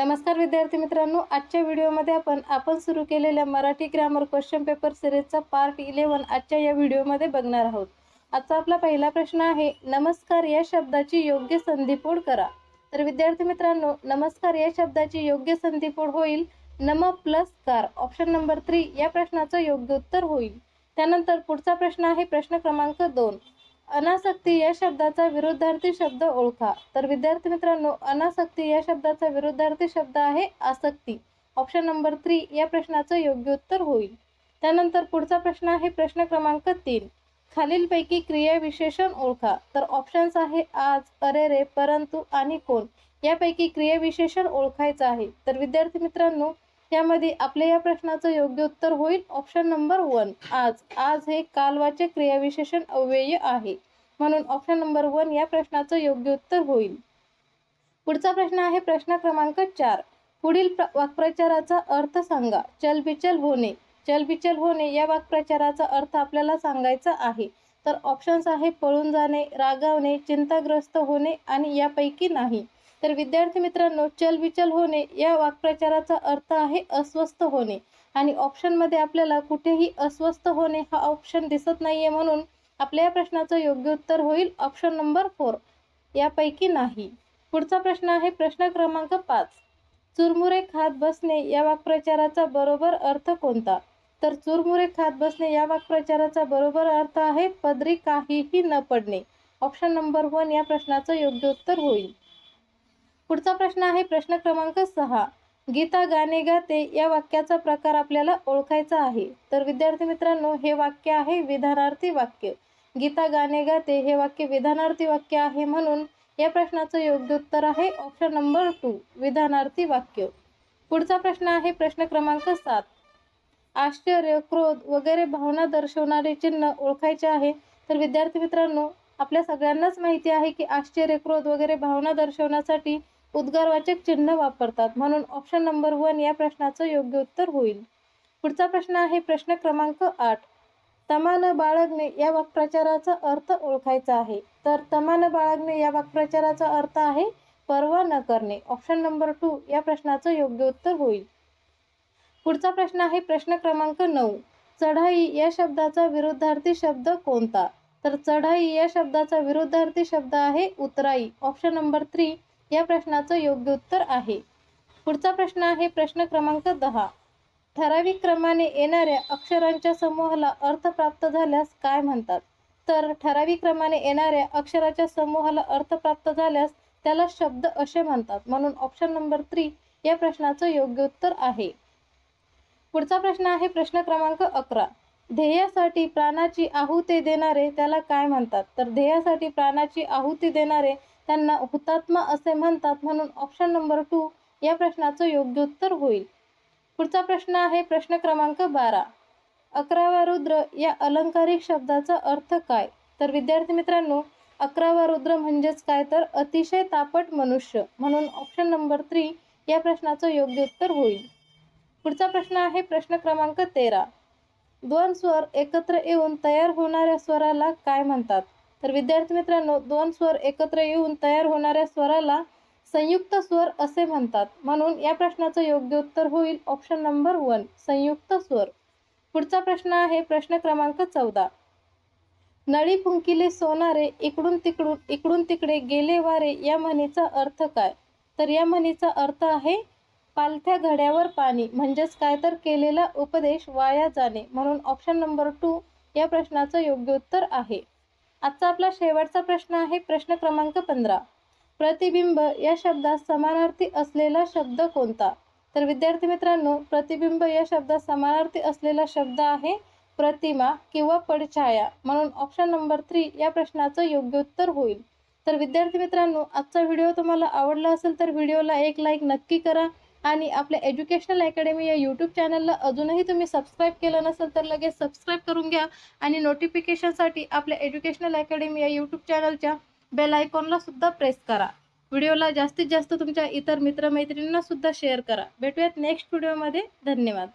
नमस्कार विद्यार्थी मित्रांनो आजच्या व्हिडिओमध्ये आपण आपण सुरू केलेल्या मराठी ग्रामर क्वेश्चन पेपर सिरीजचा पार्ट इलेवन आजच्या या व्हिडिओमध्ये बघणार आहोत. आजचा आपला पहिला प्रश्न आहे नमस्कार या शब्दाची योग्य संधीपोड करा. तर विद्यार्थी मित्रांनो नमस्कार या शब्दाची योग्य संधीपोड होईल नम प्लस कार ऑप्शन नंबर थ्री या प्रश्नाचं योग्य उत्तर होईल. त्यानंतर पुढचा प्रश्न आहे प्रश्न क्रमांक दोन. अनासक्ती या शब्दाचा विरुद्धार्थी शब्द ओळखा. तर विद्यार्थी मित्रांनो अनासक्ती या शब्दाचा विरुद्धार्थी शब्द आहे आसक्ती. ऑप्शन नंबर थ्री या प्रश्नाचं योग्य उत्तर होईल. त्यानंतर पुढचा प्रश्न आहे प्रश्न क्रमांक तीन. खालीलपैकी क्रिया विशेषण ओळखा. तर ऑप्शन्स आहे आज अरे रे परंतु आणि कोण. यापैकी क्रिया विशेषण ओळखायचं आहे. तर विद्यार्थी मित्रांनो यामध्ये आपल्या या प्रश्नाचं योग्य उत्तर होईल. ऑप्शन नंबर वन आज आज हे कालवाचे क्रियाविशेषण अव्यय आहे. म्हणून ऑप्शन नंबर वन या प्रश्नाचं योग्य उत्तर होईल. पुढचा प्रश्न आहे प्रश्न क्रमांक चार. पुढील प्र- वाक्प्रचाराचा अर्थ सांगा. चलबिचल होणे. चलबिचल होणे या वाक्प्रचाराचा अर्थ आपल्याला सांगायचा आहे. तर ऑप्शन्स आहे पळून जाणे रागावणे चिंताग्रस्त होणे आणि यापैकी नाही. तर विद्यार्थी मित्रांनो चलबिचल होणे या वाक्प्रचाराचा अर्थ आहे अस्वस्थ होणे. आणि ऑप्शनमध्ये आपल्याला कुठेही अस्वस्थ होणे हा ऑप्शन दिसत नाहीये म्हणून आपल्या या प्रश्नाचं योग्य उत्तर होईल ऑप्शन नंबर फोर यापैकी नाही. पुढचा प्रश्न आहे प्रश्न क्रमांक पाच. चुरमुरे खात बसणे या वाक्प्रचाराचा बरोबर अर्थ कोणता? तर चुरमुरे खात बसणे या वाक्प्रचाराचा बरोबर अर्थ आहे पदरी काहीही न पडणे. ऑप्शन नंबर वन या प्रश्नाचं योग्य उत्तर होईल. पुढचा प्रश्न आहे प्रश्न क्रमांक सहा. गीता गाणे गाते या वाक्याचा प्रकार आपल्याला ओळखायचा आहे. तर विद्यार्थी मित्रांनो हे वाक्य आहे विधानार्थी वाक्य. गीता गाणे गाते हे वाक्य विधानार्थी वाक्य आहे म्हणून या प्रश्नाचं योग्य उत्तर आहे ऑप्शन नंबर टू विधानार्थी वाक्य. पुढचा प्रश्न आहे प्रश्न क्रमांक सात. आश्चर्य क्रोध वगैरे भावना दर्शवणारे चिन्ह ओळखायचे आहे. तर विद्यार्थी मित्रांनो आपल्या सगळ्यांनाच माहिती आहे की आश्चर्य क्रोध वगैरे भावना दर्शवण्यासाठी उद्गारवाचक चिन्ह वापरतात. म्हणून ऑप्शन नंबर वन या प्रश्नाचं योग्य उत्तर होईल. पुढचा प्रश्न आहे प्रश्न क्रमांक आठ. तमान बाळगणे या वाक्प्रचाराचा अर्थ ओळखायचा आहे. तर तमान बाळगणे या वाक्प्रचाराचा अर्थ आहे पर्वा न करणे. ऑप्शन नंबर टू या प्रश्नाचं योग्य उत्तर होईल. पुढचा प्रश्न आहे प्रश्न क्रमांक नऊ. चढाई या शब्दाचा विरुद्धार्थी शब्द कोणता? तर चढाई या शब्दाचा विरुद्धार्थी शब्द आहे उतराई. ऑप्शन नंबर थ्री या प्रश्नाचं योग्य उत्तर आहे. पुढचा प्रश्न आहे प्रश्न क्रमांक दहा. ठराविक क्रमाने येणाऱ्या अक्षरांच्या समूहाला अर्थ प्राप्त झाल्यास काय म्हणतात? तर ठराविक क्रमाने येणाऱ्या अक्षराच्या समूहाला अर्थ प्राप्त झाल्यास त्याला शब्द असे म्हणतात. म्हणून ऑप्शन नंबर थ्री या प्रश्नाचं योग्य उत्तर आहे. पुढचा प्रश्न आहे प्रश्न क्रमांक अकरा. ध्येयासाठी प्राणाची आहुती देणारे त्याला काय म्हणतात? तर ध्येयासाठी प्राणाची आहुती देणारे त्यांना हुतात्मा असे म्हणतात. म्हणून ऑप्शन नंबर टू या प्रश्नाचं योग्य उत्तर होईल. पुढचा प्रश्न आहे प्रश्न क्रमांक बारा. अकरावा रुद्र या अलंकारिक शब्दाचा अर्थ काय? तर विद्यार्थी मित्रांनो अकरावा रुद्र म्हणजेच काय? तर अतिशय तापट मनुष्य. म्हणून ऑप्शन नंबर थ्री या प्रश्नाचं योग्य उत्तर होईल. पुढचा प्रश्न आहे प्रश्न क्रमांक तेरा. दोन स्वर एकत्र येऊन तयार होणाऱ्या स्वराला काय म्हणतात? तर विद्यार्थी मित्रांनो दोन स्वर एकत्र येऊन तयार होणाऱ्या स्वराला संयुक्त स्वर असे म्हणतात. म्हणून या प्रश्नाचं योग्य उत्तर होईल ऑप्शन नंबर वन संयुक्त स्वर. पुढचा प्रश्न आहे प्रश्न क्रमांक चौदा. नळी फुंकिले सोनारे इकडून तिकडून इकडून तिकडे गेले वारे या म्हणीचा अर्थ काय? तर या म्हणीचा अर्थ आहे पालथ्या घड्यावर पाणी म्हणजेच काय तर केलेला उपदेश वाया जाणे म्हणून ऑप्शन नंबर टू या प्रश्नाचं योग्य उत्तर आहे. आजचा आपला शेवटचा प्रश्न आहे प्रश्न क्रमांक पंधरा. प्रतिबिंब या शब्दात समानार्थी असलेला शब्द कोणता? तर विद्यार्थी मित्रांनो प्रतिबिंब या शब्दात समानार्थी असलेला शब्द आहे प्रतिमा किंवा पडछाया म्हणून ऑप्शन नंबर थ्री या प्रश्नाचं योग्य उत्तर होईल. तर विद्यार्थी मित्रांनो आजचा व्हिडिओ तुम्हाला आवडला असेल तर व्हिडिओला एक लाईक नक्की करा. आणि आपल्या एज्युकेशनल अकॅडमी या यूट्यूब चॅनलला अजूनही तुम्ही सबस्क्राईब केलं नसेल तर लगेच सबस्क्राईब करून घ्या आणि नोटिफिकेशनसाठी आपल्या एज्युकेशनल अकॅडमी या यूट्यूब चॅनलच्या बेल आयकॉनला सुद्धा प्रेस करा. व्हिडिओला जास्तीत जास्त तुमच्या इतर मित्रमैत्रिणींना सुद्धा शेअर करा. भेटूयात नेक्स्ट व्हिडिओमध्ये धन्यवाद.